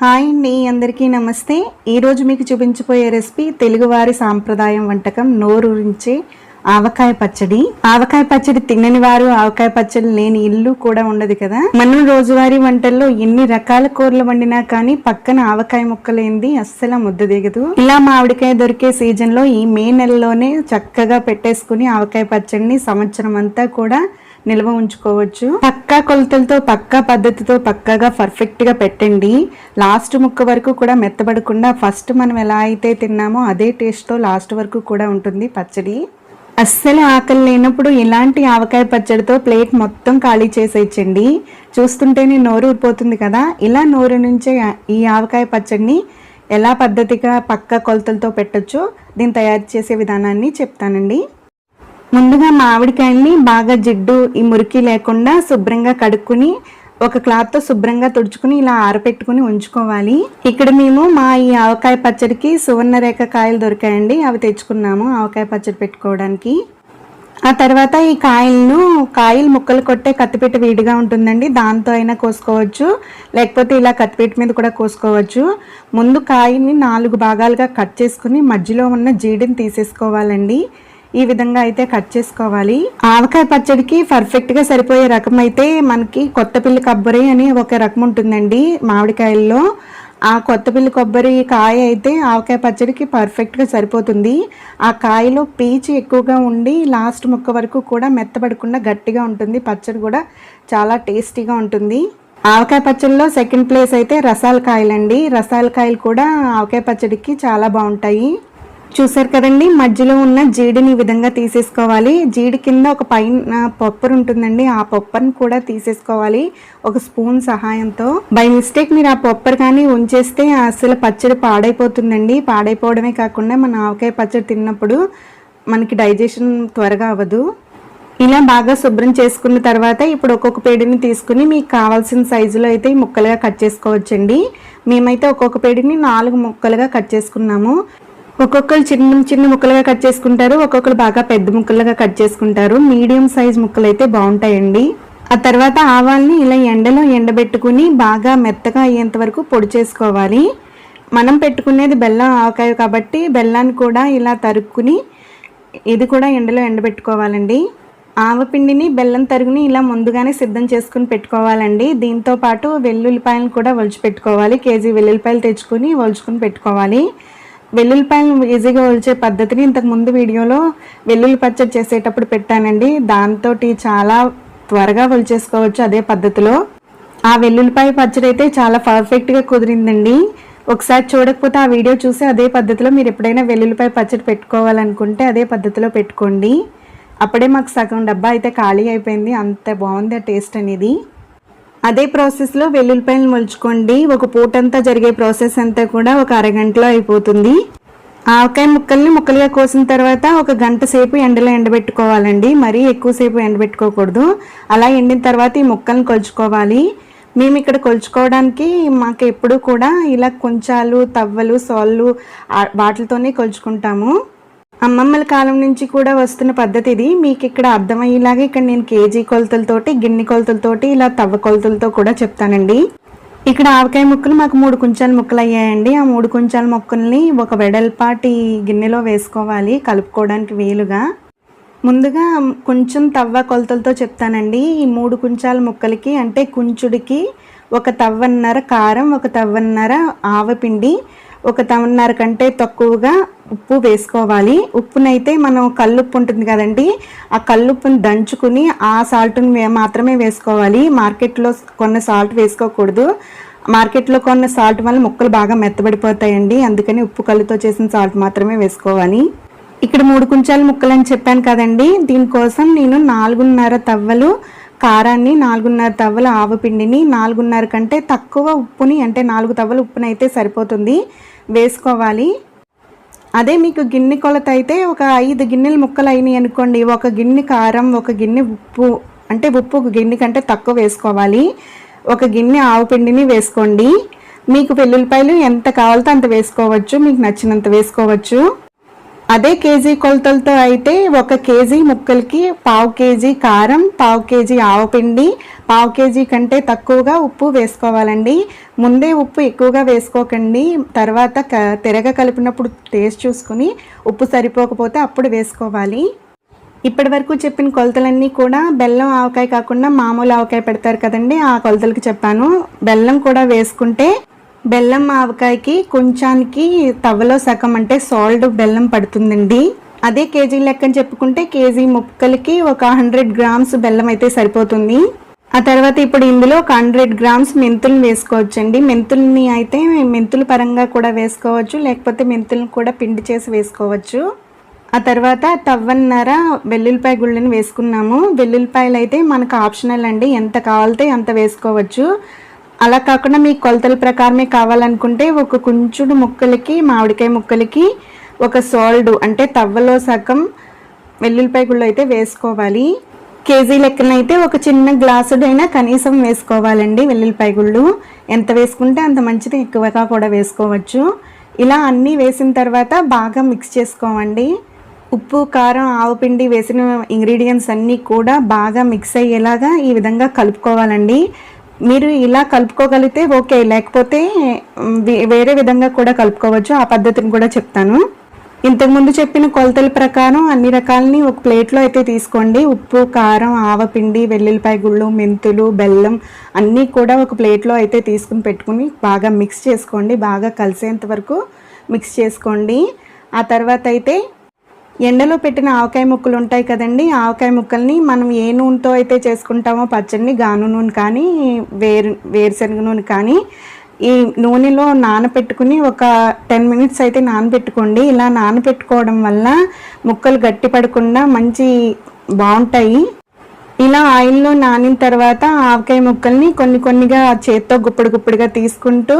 Hi అండి అందరికీ నమస్తే. ఈరోజు మీకు చూపించబోయే రెసిపీ తెలుగువారి సాంప్రదాయం వంటకం నోరూరించి ఆవకాయ పచ్చడి. ఆవకాయ పచ్చడి తినని వారు ఆవకాయ పచ్చడి లేని ఇల్లు కూడా ఉండదు కదా. మనం రోజువారీ వంటల్లో ఎన్ని రకాల కూరలు వండినా కానీ పక్కన ఆవకాయ ముక్కలేంది అస్సలు ముద్ద దిగదు. ఇలా మామిడికాయ దొరికే సీజన్లో ఈ మే నెలలోనే చక్కగా పెట్టేసుకుని ఆవకాయ పచ్చడిని సంవత్సరం అంతా కూడా నిల్వ ఉంచుకోవచ్చు. పక్కా కొలతలతో పక్కా పద్ధతితో పక్కాగా పర్ఫెక్ట్గా పెట్టండి. లాస్ట్ ముక్క వరకు కూడా మెత్తబడకుండా ఫస్ట్ మనం ఎలా అయితే తిన్నామో అదే టేస్ట్తో లాస్ట్ వరకు కూడా ఉంటుంది పచ్చడి. అస్సలు ఆకలి లేనప్పుడు ఇలాంటి ఆవకాయ పచ్చడితో ప్లేట్ మొత్తం ఖాళీ చేసేయచ్చండి. చూస్తుంటేనే నోరు ఊరిపోతుంది కదా. ఇలా నోరు నుంచే ఈ ఆవకాయ పచ్చడిని ఎలా పద్ధతిగా పక్క కొలతలతో పెట్టచ్చో దీన్ని తయారు చేసే విధానాన్ని చెప్తానండి. ముందుగా మామిడికాయల్ని బాగా జిడ్డు ఈ మురికి లేకుండా శుభ్రంగా కడుక్కుని ఒక క్లాత్తో శుభ్రంగా తుడుచుకుని ఇలా ఆరపెట్టుకుని ఉంచుకోవాలి. ఇక్కడ మేము మా ఈ ఆవకాయ పచ్చడికి సువర్ణరేఖ కాయలు దొరికాయండి. అవి తెచ్చుకున్నాము ఆవకాయ పచ్చడి పెట్టుకోవడానికి. ఆ తర్వాత ఈ కాయలను కాయలు ముక్కలు కొట్టే కత్తిపీట వేడిగా ఉంటుందండి. దాంతో అయినా కోసుకోవచ్చు. లేకపోతే ఇలా కత్తిపీట మీద కూడా కోసుకోవచ్చు. ముందు కాయని నాలుగు భాగాలుగా కట్ చేసుకుని మధ్యలో ఉన్న జీడిని తీసేసుకోవాలండి. ఈ విధంగా అయితే కట్ చేసుకోవాలి. ఆవకాయ పచ్చడికి పర్ఫెక్ట్గా సరిపోయే రకం అయితే మనకి కొత్తపిల్లి కొబ్బరి అని ఒక రకం ఉంటుందండి మామిడికాయల్లో. ఆ కొత్తపిల్లి కొబ్బరి కాయ అయితే ఆవకాయ పచ్చడికి పర్ఫెక్ట్గా సరిపోతుంది. ఆ కాయలో పీచు ఎక్కువగా ఉండి లాస్ట్ ముక్క వరకు కూడా మెత్తబడకుండా గట్టిగా ఉంటుంది. పచ్చడి కూడా చాలా టేస్టీగా ఉంటుంది. ఆవకాయ పచ్చడిలో సెకండ్ ప్లేస్ అయితే రసాల కాయలండి. రసాల కాయలు కూడా ఆవకాయ పచ్చడికి చాలా బాగుంటాయి. చూసారు కదండి మధ్యలో ఉన్న జీడిని ఈ విధంగా తీసేసుకోవాలి. జీడి కింద ఒక పైన పప్పర్ ఉంటుందండి ఆ పప్పర్ని కూడా తీసేసుకోవాలి ఒక స్పూన్ సహాయంతో. బై మిస్టేక్ మీరు ఆ పప్పర్ కానీ ఉంచేస్తే అసలు పచ్చడి పాడైపోతుందండి. పాడైపోవడమే కాకుండా మన ఆవకాయ పచ్చడి తిన్నప్పుడు మనకి డైజెషన్ త్వరగా అవ్వదు. ఇలా బాగా శుభ్రం చేసుకున్న తర్వాత ఇప్పుడు ఒక్కొక్క పేడిని తీసుకుని మీకు కావాల్సిన సైజులో అయితే ముక్కలుగా కట్ చేసుకోవచ్చండి. మేమైతే ఒక్కొక్క పేడిని నాలుగు ముక్కలుగా కట్ చేసుకున్నాము. ఒక్కొక్కరు చిన్న చిన్న ముక్కలుగా కట్ చేసుకుంటారు ఒక్కొక్కరు బాగా పెద్ద ముక్కలుగా కట్ చేసుకుంటారు. మీడియం సైజ్ ముక్కలు అయితే బాగుంటాయండి. ఆ తర్వాత ఆవాల్ని ఇలా ఎండలో ఎండబెట్టుకుని బాగా మెత్తగా అయ్యేంత వరకు పొడి చేసుకోవాలి. మనం పెట్టుకునేది బెల్లం ఆవకాయ కాబట్టి బెల్లాన్ని కూడా ఇలా తరుక్కుని ఇది కూడా ఎండలో ఎండబెట్టుకోవాలండి. ఆవపిండిని బెల్లం తరుగుని ఇలా ముందుగానే సిద్ధం చేసుకుని పెట్టుకోవాలండి. దీంతో పాటు వెల్లుల్లిపాయలను కూడా ఒలిచి పెట్టుకోవాలి కేజీ వెల్లుల్లిపాయలు తెచ్చుకొని ఒలుచుకుని పెట్టుకోవాలి. వెల్లుల్లిపాయలు ఈజీగా ఒలిచే పద్ధతిని ఇంతకు ముందు వీడియోలో వెల్లుల్లి పచ్చడి చేసేటప్పుడు పెట్టానండి. దాంతో చాలా త్వరగా ఒలిచేసుకోవచ్చు అదే పద్ధతిలో. ఆ వెల్లుల్లిపాయ పచ్చడి అయితే చాలా పర్ఫెక్ట్గా కుదిరిందండి. ఒకసారి చూడకపోతే ఆ వీడియో చూసి అదే పద్ధతిలో మీరు ఎప్పుడైనా వెల్లుల్లిపాయ పచ్చడి పెట్టుకోవాలనుకుంటే అదే పద్ధతిలో పెట్టుకోండి. అప్పుడే మాకు సగం డబ్బా అయితే ఖాళీ అయిపోయింది. అంత బాగుంది ఆ టేస్ట్ అనేది. అదే ప్రాసెస్లో వెల్లుల్లిపాయలు మొలుచుకోండి. ఒక పూటంతా జరిగే ప్రాసెస్ అంతా కూడా ఒక అరగంటలో అయిపోతుంది. ఆవకాయ ముక్కల్ని ముక్కలుగా కోసిన తర్వాత ఒక గంట సేపు ఎండలో ఎండబెట్టుకోవాలండి. మరీ ఎక్కువసేపు ఎండబెట్టుకోకూడదు. అలా ఎండిన తర్వాత ఈ ముక్కల్ని కొలుచుకోవాలి. మేము ఇక్కడ కొలుచుకోవడానికి మాకు ఎప్పుడు కూడా ఇలా కొంచాలు తవ్వలు సోళ్ళు వాటితోనే కొలుచుకుంటాము. అమ్మమ్మల కాలం నుంచి కూడా వస్తున్న పద్ధతి ఇది మీకు ఇక్కడ అర్థమయ్యేలాగా ఇక్కడ నేను కేజీ కొలతలతోటి గిన్నె కొలతలతోటి ఇలా తవ్వ కొలతలతో కూడా చెప్తానండి. ఇక్కడ ఆవకాయ ముక్కలు మాకు మూడు కుంచాల ముక్కలు అయ్యాయండి ఆ మూడు కుంచాల ముక్కల్ని ఒక వెడల్పాటి గిన్నెలో వేసుకోవాలి కలుపుకోవడానికి వీలుగా. ముందుగా కొంచెం తవ్వ కొలతలతో చెప్తానండి. ఈ మూడు కుంచాల ముక్కలకి అంటే కుంచుడికి ఒక తవ్వన్నర కారం ఒక తవ్వన్నర ఆవపిండి ఒక తమన్నర కంటే తక్కువగా ఉప్పు వేసుకోవాలి. ఉప్పునైతే మనం కల్లుప్పు ఉంటుంది కదండి ఆ కల్లుప్పుని దంచుకుని ఆ సాల్ట్ని మాత్రమే వేసుకోవాలి. మార్కెట్లో కొన్న సాల్ట్ వేసుకోకూడదు. మార్కెట్లో కొన్న సాల్ట్ వల్ల ముక్కలు బాగా మెత్తబడిపోతాయండి. అందుకని ఉప్పు కల్లుతో చేసిన సాల్ట్ మాత్రమే వేసుకోవాలి. ఇక్కడ మూడు కుంచాల ముక్కలు అని చెప్పాను కదండి. దీనికోసం నేను నాలుగున్నర తవ్వలు కారాన్ని నాలుగున్నర తవ్వల ఆవపిండిని నాలుగున్నర కంటే తక్కువ ఉప్పుని అంటే నాలుగు తవ్వల ఉప్పుని అయితే సరిపోతుంది. వేసుకోవాలి. అదే మీకు గిన్నె కొలత అయితే ఒక ఐదు గిన్నెలు ముక్కలు అయినాయి అనుకోండి. ఒక గిన్నె కారం ఒక గిన్నె ఉప్పు అంటే ఉప్పు ఒక గిన్నె కంటే తక్కువ వేసుకోవాలి. ఒక గిన్నె ఆవు పిండిని వేసుకోండి. మీకు వెల్లుల్లిపాయలు ఎంత కావాలంటే అంత వేసుకోవచ్చు. మీకు నచ్చినంత వేసుకోవచ్చు. అదే కేజీ కొలతలతో అయితే ఒక కేజీ ముక్కలకి పావు కేజీ కారం పావు కేజీ ఆవపిండి పావు కేజీ కంటే తక్కువగా ఉప్పు వేసుకోవాలండి. ముందే ఉప్పు ఎక్కువగా వేసుకోకండి. తర్వాత క తిరగ కలిపినప్పుడు టేస్ట్ చూసుకుని ఉప్పు సరిపోకపోతే అప్పుడు వేసుకోవాలి. ఇప్పటి వరకు చెప్పిన కొలతలన్నీ కూడా బెల్లం ఆవకాయ కాకుండా మామూలు ఆవకాయ పెడతారు కదండి ఆ కొలతలకి చెప్పాను. బెల్లం కూడా వేసుకుంటే బెల్లం ఆవకాయకి కొంచానికి తవ్వలో సగం అంటే సాల్ట్ బెల్లం పడుతుందండి. అదే కేజీ లెక్కని చెప్పుకుంటే కేజీ ముక్కలకి ఒక హండ్రెడ్ గ్రామ్స్ బెల్లం అయితే సరిపోతుంది. ఆ తర్వాత ఇప్పుడు ఇందులో ఒక హండ్రెడ్ గ్రామ్స్ మెంతులను వేసుకోవచ్చండి. మెంతుల్ని అయితే మెంతుల పరంగా కూడా వేసుకోవచ్చు లేకపోతే మెంతులను కూడా పిండి చేసి వేసుకోవచ్చు. ఆ తర్వాత తవ్వన్నర వెల్లుల్లిపాయ గుళ్ళని వేసుకున్నాము. వెల్లుల్లిపాయలు అయితే మనకు ఆప్షనల్ అండి. ఎంత కావాలితే అంత వేసుకోవచ్చు. అలా కాకుండా మీ కొలతల ప్రకారమే కావాలనుకుంటే ఒక కుంచుడు ముక్కలకి మామిడికాయ ముక్కలకి ఒక సాల్డ్ అంటే తవ్వలో సగం వెల్లుల్లిపాయ గుళ్ళు అయితే వేసుకోవాలి. కేజీ లెక్కన అయితే ఒక చిన్న గ్లాసుడైనా కనీసం వేసుకోవాలండి వెల్లుల్లిపాయ గుళ్ళు. ఎంత వేసుకుంటే అంత మంచిది ఎక్కువగా కూడా వేసుకోవచ్చు. ఇలా అన్నీ వేసిన తర్వాత బాగా మిక్స్ చేసుకోవండి. ఉప్పు కారం ఆవు పిండి వేసిన ఇంగ్రీడియంట్స్ అన్నీ కూడా బాగా మిక్స్ అయ్యేలాగా ఈ విధంగా కలుపుకోవాలండి. మీరు ఇలా కలుపుకోగలిగితే ఓకే లేకపోతే వేరే విధంగా కూడా కలుపుకోవచ్చు. ఆ పద్ధతిని కూడా చెప్తాను. ఇంతకుముందు చెప్పిన కొలతల ప్రకారం అన్ని రకాలని ఒక ప్లేట్లో అయితే తీసుకోండి. ఉప్పు కారం ఆవపిండి వెల్లుల్లిపాయ గుళ్ళు మెంతులు బెల్లం అన్నీ కూడా ఒక ప్లేట్లో అయితే తీసుకుని పెట్టుకుని బాగా మిక్స్ చేసుకోండి. బాగా కలిసేంత వరకు మిక్స్ చేసుకోండి. ఆ తర్వాత అయితే ఎండలో పెట్టిన ఆవకాయ ముక్కలు ఉంటాయి కదండి ఆవకాయ ముక్కల్ని మనం ఏ నూనెతో అయితే చేసుకుంటామో పచ్చడిని గాను నూనె కానీ వేరు వేరుశనగ నూనె కానీ ఈ నూనెలో నానపెట్టుకుని ఒక టెన్ మినిట్స్ అయితే నానబెట్టుకోండి. ఇలా నానబెట్టుకోవడం వల్ల ముక్కలు గట్టి పడకుండా మంచి బాగుంటాయి. ఇలా ఆయిల్లో నానిన తర్వాత ఆవకాయ ముక్కల్ని కొన్ని కొన్నిగా చేత్తో గుప్పుడు గుప్పుడుగా తీసుకుంటూ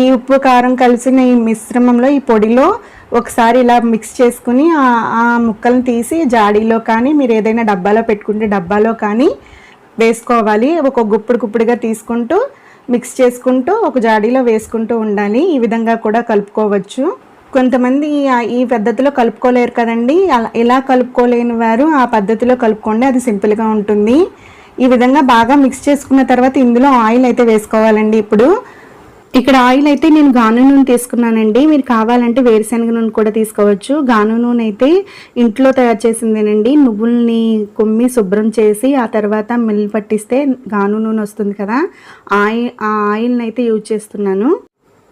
ఈ ఉప్పు కారం కలిసిన ఈ మిశ్రమంలో ఈ పొడిలో ఒకసారి ఇలా మిక్స్ చేసుకుని ఆ ముక్కలను తీసి జాడీలో కానీ మీరు ఏదైనా డబ్బాలో పెట్టుకుంటే డబ్బాలో కానీ వేసుకోవాలి. ఒక గుప్పుడు గుప్పుడుగా తీసుకుంటూ మిక్స్ చేసుకుంటూ ఒక జాడీలో వేసుకుంటూ ఉండాలి. ఈ విధంగా కూడా కలుపుకోవచ్చు. కొంతమంది ఈ పద్ధతిలో కలుపుకోలేరు కదండి. అలా ఇలా కలుపుకోలేని వారు ఆ పద్ధతిలో కలుపుకోండి. అది సింపుల్గా ఉంటుంది. ఈ విధంగా బాగా మిక్స్ చేసుకున్న తర్వాత ఇందులో ఆయిల్ అయితే వేసుకోవాలండి ఇప్పుడు. ఇక్కడ ఆయిల్ అయితే నేను గాను నూనె తీసుకున్నానండి. మీరు కావాలంటే వేరుశనగ నూనె కూడా తీసుకోవచ్చు. గాను నూనె అయితే ఇంట్లో తయారు చేసిందేనండి. నువ్వుల్ని కొమ్మి శుభ్రం చేసి ఆ తర్వాత మిల్ పట్టిస్తే గాను నూనె వస్తుంది కదా. ఆయిల్ ఆ ఆయిల్ని అయితే యూజ్ చేస్తున్నాను.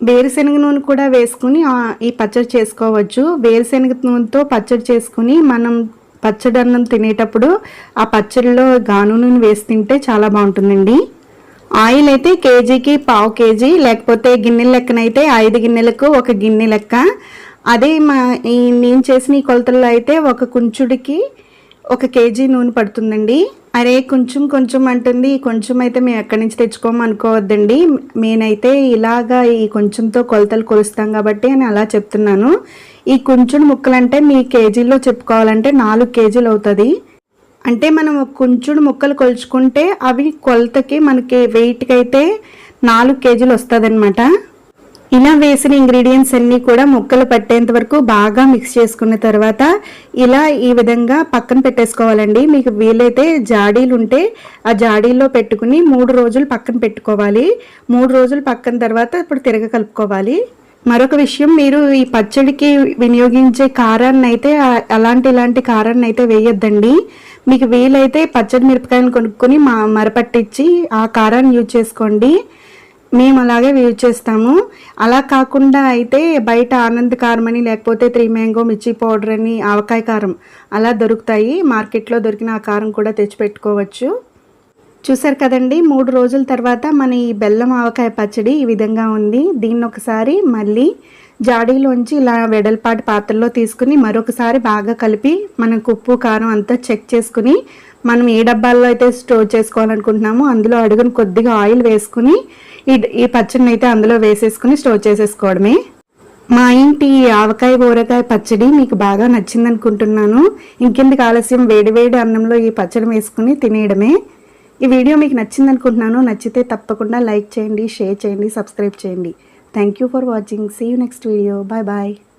వేరుశనగ నూనె కూడా వేసుకుని ఈ పచ్చడి చేసుకోవచ్చు. వేరుశనగ నూనెతో పచ్చడి చేసుకుని మనం పచ్చడి అన్నం తినేటప్పుడు ఆ పచ్చడిలో గాను నూనె వేసి తింటే చాలా బాగుంటుందండి. ఆయిల్ అయితే కేజీకి పావు కేజీ లేకపోతే గిన్నెల లెక్కనైతే ఐదు గిన్నెలకు ఒక గిన్నె లెక్క. అదే మా ఈ నేను చేసిన ఈ కొలతల్లో అయితే ఒక కుంచుడికి ఒక కేజీ నూనె పడుతుందండి. అరే కొంచెం కొంచెం అంటుంది. కొంచెం అయితే మేము ఎక్కడి నుంచి తెచ్చుకోమనుకోవద్దండి నేనైతే ఇలాగా ఈ కొంచెంతో కొలతలు కొలుస్తాం కాబట్టి అని అలా చెప్తున్నాను. ఈ కొంచెం ముక్కలంటే మీ కేజీలో చెప్పుకోవాలంటే నాలుగు కేజీలు అవుతుంది. అంటే మనం కొంచెం ముక్కలు కొలుచుకుంటే అవి కొలతకి మనకి వెయిట్కి అయితే నాలుగు కేజీలు వస్తుంది ఇలా వేసిన ఇంగ్రీడియంట్స్ అన్నీ కూడా ముక్కలు పట్టేంత వరకు బాగా మిక్స్ చేసుకున్న తర్వాత ఇలా ఈ విధంగా పక్కన పెట్టేసుకోవాలండి. మీకు వీలైతే జాడీలు ఉంటే ఆ జాడీలో పెట్టుకుని మూడు రోజులు పక్కన పెట్టుకోవాలి. మూడు రోజులు పక్కన తర్వాత ఇప్పుడు తిరగ కలుపుకోవాలి. మరొక విషయం మీరు ఈ పచ్చడికి వినియోగించే కారాన్ని అయితే అలాంటి ఇలాంటి కారాన్ని అయితే వేయొద్దండి. మీకు వీలైతే పచ్చడి మిరపకాయలు కొనుక్కొని మా మరపట్టించి ఆ కారాన్ని యూజ్ చేసుకోండి. మేము అలాగే యూజ్ చేస్తాము. అలా కాకుండా అయితే బయట ఆనంద్ కారం అని లేకపోతే త్రీ మ్యాంగో మిర్చి పౌడర్ అని ఆవకాయ కారం అలా దొరుకుతాయి. మార్కెట్లో దొరికిన ఆ కారం కూడా తెచ్చిపెట్టుకోవచ్చు. చూసారు కదండి మూడు రోజుల తర్వాత మన ఈ బెల్లం ఆవకాయ పచ్చడి ఈ విధంగా ఉంది. దీన్ని ఒకసారి మళ్ళీ జాడీలోంచి ఇలా వెడల్పాటి పాత్రలో తీసుకుని మరొకసారి బాగా కలిపి మనకు ఉప్పు కారం అంతా చెక్ చేసుకుని మనం ఏ డబ్బాల్లో అయితే స్టోర్ చేసుకోవాలనుకుంటున్నామో అందులో అడుగును కొద్దిగా ఆయిల్ వేసుకుని ఈ ఈ పచ్చడిని అయితే అందులో వేసేసుకుని స్టోర్ చేసేసుకోవడమే. మా ఇంటి ఆవకాయ ఊరకాయ పచ్చడి మీకు బాగా నచ్చింది అనుకుంటున్నాను ఇంకెందుకు ఆలస్యం? వేడివేడి అన్నంలో ఈ పచ్చడి వేసుకుని తినేయడమే. ఈ వీడియో మీకు నచ్చింది అనుకుంటున్నాను నచ్చితే తప్పకుండా లైక్ చేయండి షేర్ చేయండి సబ్స్క్రైబ్ చేయండి. Thank you for watching see you next video bye bye